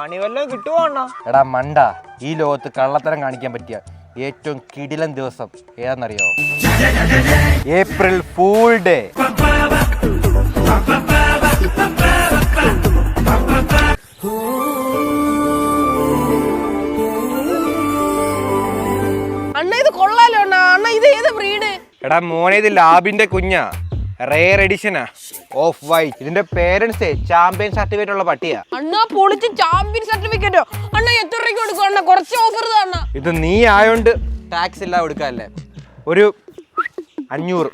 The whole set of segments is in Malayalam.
പണി വല്ലതും കിട്ടുമോ അണ്ണാ എടാ മണ്ട ഈ ലോകത്ത് കള്ളത്തരം കാണിക്കാൻ പറ്റിയ ഏറ്റവും കിടിലൻ ദിവസം ഏതാണെന്നറിയോ ഏപ്രിൽ ഫൂൾ ഡേ അണ്ണ ഇത് കൊള്ളാലോ അണ്ണ. അണ്ണ ഇത് ഏത് ബ്രീഡ് എടാ മോനെ ഇത് ലാബിന്റെ കുഞ്ഞാ. റെയർ എഡിഷനാ ഓഫ് വൈറ്റ് ഇതിന്റെ പേരൻസ് ചാമ്പ്യൻ സർട്ടിഫിക്കറ്റ് ഉള്ള പട്ടിയാ അണ്ണാ പൊളിച്ച് ചാമ്പ്യൻ സർട്ടിഫിക്കറ്റോ അണ്ണാ എത്ര രൂപയ്ക്ക് കൊടുക്കും അണ്ണാ കുറച്ച് ഓഫർ തന്ന ഇത് നീ ആയോണ്ട് ടാക്സ് ഇല്ല കൊടുക്കാല്ലേ ഒരു അഞ്ഞൂറ്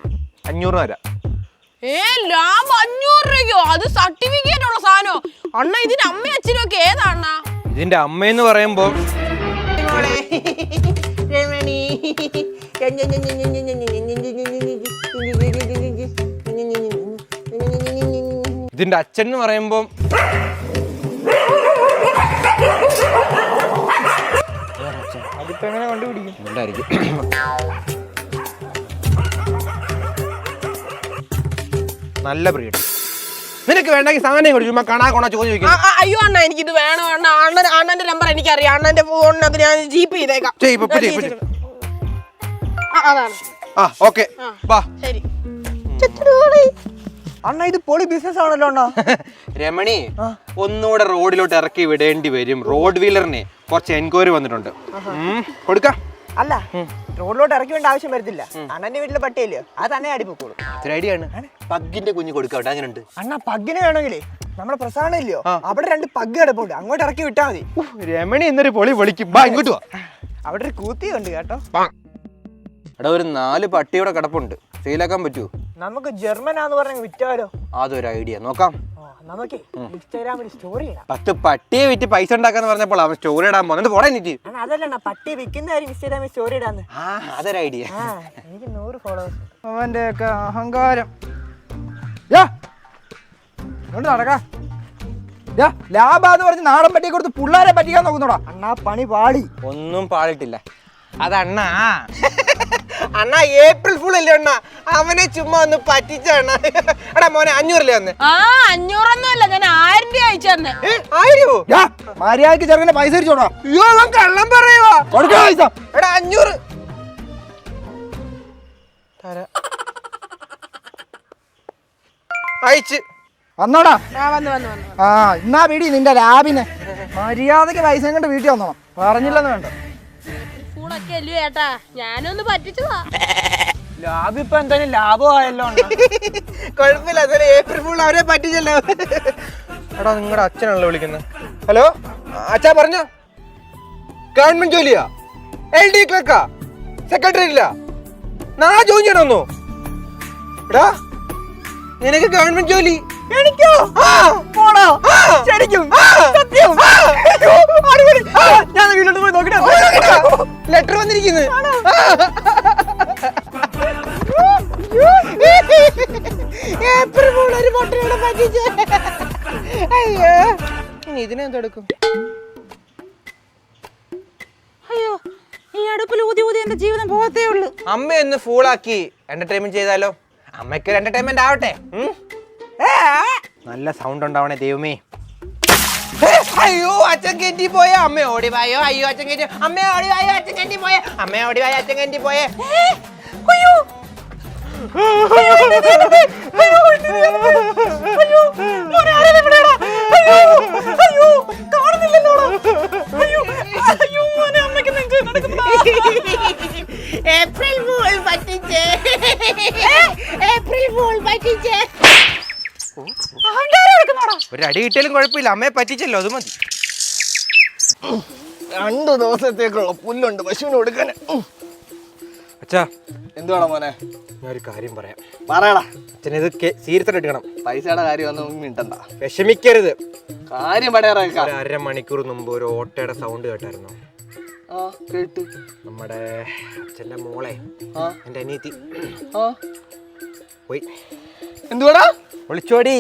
അഞ്ഞൂറ് തരാം ഏ ലാഭം അഞ്ഞൂറ് രൂപയ്ക്കോ അത് സർട്ടിഫിക്കറ്റ് ഉള്ള സാധനോ അണ്ണാ ഇതിന്റെ അമ്മ അച്ഛനും ഒക്കെ ഏതാ അണ്ണ ഇതിന്റെ അമ്മയെന്ന് പറയുമ്പോൾ ഇതിന്റെ അച്ഛൻ എന്ന് പറയുമ്പോൾ അതിപ്പോ എങ്ങനെ കണ്ടുപിടിക്കും? ഉണ്ടായിരിക്കും നല്ല ബ്രീഡ് നിനക്ക് വേണ്ടെങ്കിൽ സാധനം കൊടുക്കും ചുമ്മാ കാണാ കൊണ ചോദ്യം ആ, ചോദിക്കും. ആ, അയ്യോ അണ്ണ എനിക്കിത് വേണം അണ്ണ. അണ്ണൻ അണ്ണന്റെ നമ്പർ എനിക്കറിയാം. അണ്ണന്റെ ഫോണിനകത്ത് ഞാൻ ജീപ്പ് ചെയ്തേക്കാം ചെയ്യ്, ഇപ്പൊ ഞാൻ ചെയ്യ്, ഇപ്പൊ ചെയ്തിട്ട്. ആ, അതാണ്. ആ ഓക്കെ. ആ. വാ. ശരി. അണ്ണാ ഇത് പൊളി ബിസിനസ് ആണല്ലോ അണ്ണാ. രമണി ഒന്നുകൂടെ റോഡിലോട്ട് ഇറക്കി വിടേണ്ടി വരും. റോഡ് വീലറിനെ കുറച്ച് എൻക്വയറി വന്നിട്ടുണ്ട്. കൊടുക്ക. അല്ല റോഡിലോട്ട് ഇറക്കി വേണ്ട ആവശ്യം വരത്തില്ല. അണ്ണന്റെ വീട്ടിലെ പട്ടിയല്ലേ? അത് തന്നെ അടിപ്പൊക്കോളൂ അതൊരു ഐഡിയ ആണ്. പഗ്ഗിന്റെ കുഞ്ഞ് കൊടുക്കാം അങ്ങനെ ഉണ്ട് അണ്ണാ പഗ്ഗിന് വേണമെങ്കിലേ. നമ്മുടെ പ്രസാദം ഇല്ലയോ? അവിടെ രണ്ട് പഗ് കിടപ്പുണ്ട്. അങ്ങോട്ട് ഇറക്കി വിട്ടാ മതി. രമണി എന്നൊരു പൊളി വിളിക്കും. ബാ ഇങ്ങോട്ട് വാ. അവിടെ ഒരു കൂത്തിയുണ്ട് കേട്ടോ. അവിടെ ഒരു നാല് പട്ടിയുടെ കിടപ്പുണ്ട്. സെയിലാക്കാൻ പറ്റുമോ നമുക്ക് ജർമ്മനാന്ന് പറഞ്ഞ വിറ്റാലോ? അതൊരു ഐഡിയ. നോക്കാം. നമുക്ക് ഇൻസ്റ്റാഗ്രാമിൽ സ്റ്റോറി ഇടാം. പത്ത് പട്ടിയെ വിറ്റ് പൈസ ഉണ്ടാക്കാന്ന് പറഞ്ഞപ്പോൾ അവൻ സ്റ്റോറി ഇടാൻ പോകുന്നത് പോടാ എനിക്ക് അതല്ലണ്ണ പട്ടി വിൽക്കുന്ന കാര്യം ഇൻസ്റ്റാഗ്രാമിൽ സ്റ്റോറി ഇടാന്ന്. ആ അതൊരു ഐഡിയ. എനിക്ക് നൂറ് ഫോളോവേഴ്സ്. അവന്റെ ഒക്കെ അഹങ്കാരം നടക്കാ. ലാബാന്ന് പറഞ്ഞ് നാടൻ പട്ടിയെ കൊടുത്ത് പിള്ളേരെ പറ്റിക്കാൻ നോക്കുന്നോടാ. അണ്ണാ പണി പാളി. ഒന്നും പാടിട്ടില്ല അതണ്ണാ അണ്ണാ. ഏപ്രിൽ ഫുൾ അല്ലേ അണ്ണാ? അവനെ ചുമ്മാ ഒന്ന് പറ്റിച്ച എടാ മോനെ അഞ്ഞൂറല്ലേ വന്ന്? ആ അഞ്ഞൂറൊന്നും അല്ല ഞാൻ ആയിരം രൂപ അയച്ചു തന്നെ. ആയിരോ? മര്യാദയ്ക്ക് ചെറുക്കനെ പൈസ അടിച്ചോടാ അയ്യോ അവൻ കള്ളം പറയുവാ. പൈസ. എടാ അഞ്ഞൂറ്. തരാം. അയച്ച്. വന്നോടാ. ആ വന്നു വന്നു വന്നു ആ എന്നാ പിടി നിന്റെ ലാബിനെ. മര്യാദയ്ക്ക് പൈസ കണ്ട് വീട്ടിൽ വന്നോ പറഞ്ഞില്ലെന്ന് വേണ്ട. ഫൂളൊക്കെ അല്ലയോ ഏട്ടാ? ഞാനൊന്ന് പറ്റിച്ചതാ ലാബ് ഇപ്പൊ എന്തായാലും ലാഭമായല്ലോ കുഴപ്പമില്ല അതൊരു ഏപ്രിൽ ഫുൾ അവരെ പറ്റിച്ചല്ലോ. എടാ നിങ്ങളുടെ അച്ഛനാണല്ലോ വിളിക്കുന്നത് ഹലോ? അച്ഛാ പറഞ്ഞോ. ഗവൺമെന്റ് ജോലിയാ? എൽ ഡി ക്ലർക്കാ സെക്രട്ടറി ഇല്ല നാളെ ജോയിൻ ചെയ്യണമെന്നോ എടാ നിനക്ക് ഗവൺമെന്റ് ജോലി? എനിക്കോ? പോണോ ശരിക്കും. സത്യം. ഞാൻ വീട്ടിലോട്ട് പോയി നോക്കട്ടെ. ലെറ്റർ വന്നിരിക്കുന്നു. ഏപ്രിൽ ഫൂൾ ഒരു പൊട്ടനോട് പറ്റിച്ച്. അയ്യോ. ഇനി ഇതിനെന്തെടുക്കും അയ്യോ ഈ അടുപ്പിൽ ഊതി ഊതി എന്റെ ജീവിതം പോകത്തേ ഉള്ളു. അമ്മ ഒന്ന് ഫൂളാക്കി എന്റർടൈൻമെന്റ് ചെയ്താലോ? അമ്മയ്ക്ക് എന്റർടൈൻമെന്റ് ആവട്ടെ? നല്ല സൗണ്ട് ഉണ്ടാവണേ ദൈവമേ. അയ്യോ അച്ഛൻ കെറ്റി പോയ അമ്മ ഓടി വായോ അയ്യോ. അച്ഛൻ കെറ്റി അമ്മ ഓടി വായോ അച്ഛൻ കെറ്റി പോയ അമ്മ ഓടി വായോ അച്ഛൻ കെറ്റി പോയേ അയ്യോ ഏപ്രിൽ ഫൂൾ പറ്റിച്ചേ. ഏപ്രിൽ ഫൂൾ പറ്റിച്ചേ. ഒരു അടി കിട്ടിയാലും കുഴപ്പമില്ല. അമ്മയെ പറ്റിച്ചല്ലോ അത് മതി. രണ്ടു ദിവസത്തേക്കുള്ള പുല്ലുണ്ട് പശുവിന് കൊടുക്കാൻ. അച്ഛാ. എന്തുവാടാ മോനെ? ഞാൻ ഒരു കാര്യം പറയാം. പറയടാ. അച്ഛനിത് സീരിയസ് എടുക്കണം. പൈസയുടെ കാര്യം ഒന്നും മിണ്ടണ്ട. വിഷമിക്കരുത്. കാര്യം പറയാറ അര മണിക്കൂർ മുമ്പ് ഒരു ഓട്ടയുടെ സൗണ്ട് കേട്ടായിരുന്നു. കേട്ടു കേട്ട്. നമ്മുടെ അച്ഛന്റെ മോളെ എന്റെ അനിയത്തി. പോയി. എന്തുവാടാ? ഒളിച്ചോടി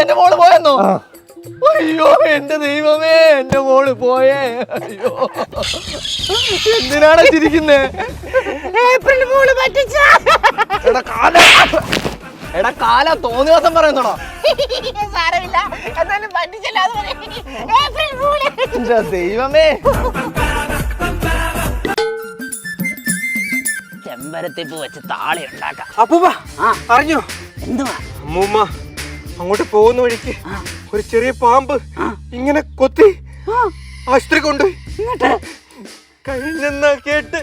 എന്റെ മോൾ പോയെന്നോ? അയ്യോ എന്റെ ദൈവമേ എന്റെ മോൾ പോയേ. അയ്യോ. എന്തിനാണ് ചിരിക്കുന്നേ? ഏപ്രിൽ പറ്റിച്ച. എടാ കാല. എടാ കാല തോന്നിയ ദിവസം പറയുന്നോടാ സാരമില്ല. എന്നാലും പറ്റിച്ചല്ലോ ഏപ്രിൽ. എന്റെ ദൈവമേ. ചെമ്പരത്തിപ്പ് വെച്ച് താളി ഉണ്ടാക്കാം. അപ്പൂപ്പ അറിഞ്ഞോ? എന്തുവാ? അമ്മൂമ്മ അങ്ങോട്ട് പോകുന്ന വഴിക്ക് ഒരു ചെറിയ പാമ്പ് ഇങ്ങനെ കൊത്തി ആശുപത്രി കൊണ്ടുപോയി. കഴിഞ്ഞെന്നാ കേട്ട്.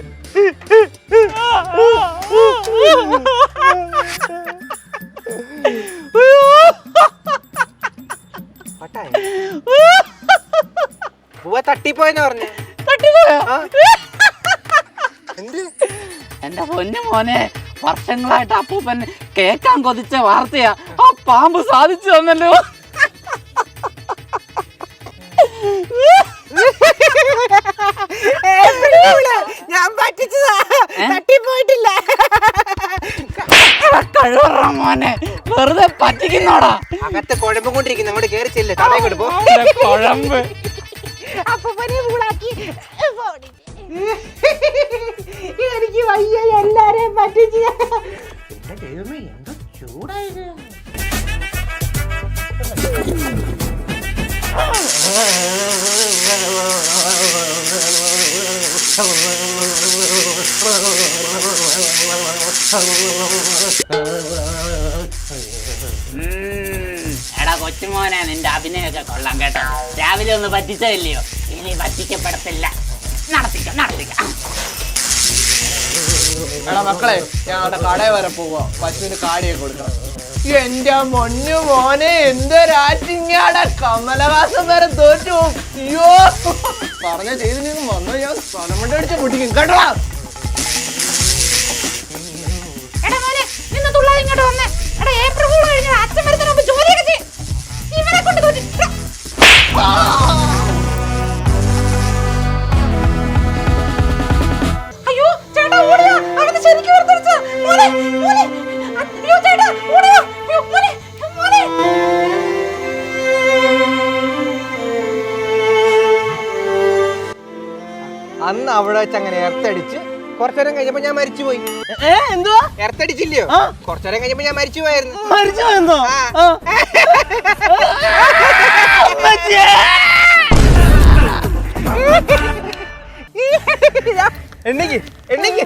തട്ടിപ്പോയെന്ന് പറഞ്ഞേ. എന്റെ പൊന്നു മോനെ വർഷങ്ങളായിട്ട് അപ്പൂപ്പൻ കേക്കാൻ കൊതിച്ച വാർത്തയാ. ആ പാമ്പ് സാധിച്ചു തന്നല്ലോ. ഞാൻ പറ്റിച്ചതാ. തട്ടിപ്പോയിട്ടില്ല. കഴിവറ മോനെ. വെറുതെ പറ്റിക്കുന്നോടാ. അകത്ത് കുഴമ്പ് കൊണ്ടിരിക്കുന്നു. നമ്മുടെ കേറി ചെല്ലേ തടയെ കൊടുപ്പോ കുഴമ്പ്. ദൈവമേ എന്തോ. എടാ കൊച്ചുമോനെ നിന്റെ അഭിനയൊക്കെ കൊള്ളാം കേട്ടോ. രാവിലെ ഒന്ന് പറ്റിച്ചതല്ലയോ? ഇനി പറ്റിക്കപ്പെടത്തില്ല. എടാ മക്കളെ ഞങ്ങളുടെ കടയിൽ വരെ പോവാ. പശുവിന് കാടിയെ കൊടുക്കാം. എന്റെ മൊന്നു മോനെ എന്തോ എന്തൊരാറ്റിങ്ങാടാ. കമലഹാസം വരെ തോറ്റു. അയ്യോ. പറഞ്ഞ ചെയ്ത് നിങ്ങൾ വന്നു. ഞാൻ സ്ഥലം കൊണ്ട് അടിച്ച് പൊട്ടിക്കും. കേട്ടോ? ഏപ്രിൽ ജോലിയൊക്കെ. ഇവനെ കൊണ്ട് തോറ്റി അന്ന് അവിടെ വെച്ച് അങ്ങനെ എർത്തടിച്ച് കുറച്ചേരം കഴിഞ്ഞപ്പോ ഞാൻ മരിച്ചു പോയി എന്തോ എർത്തടിച്ചില്ലയോ. കുറച്ചേരം കഴിഞ്ഞപ്പോ ഞാൻ മരിച്ചു പോയായിരുന്നു മരിച്ചു എന്തോ? ആ. എണ്ണിക്ക്.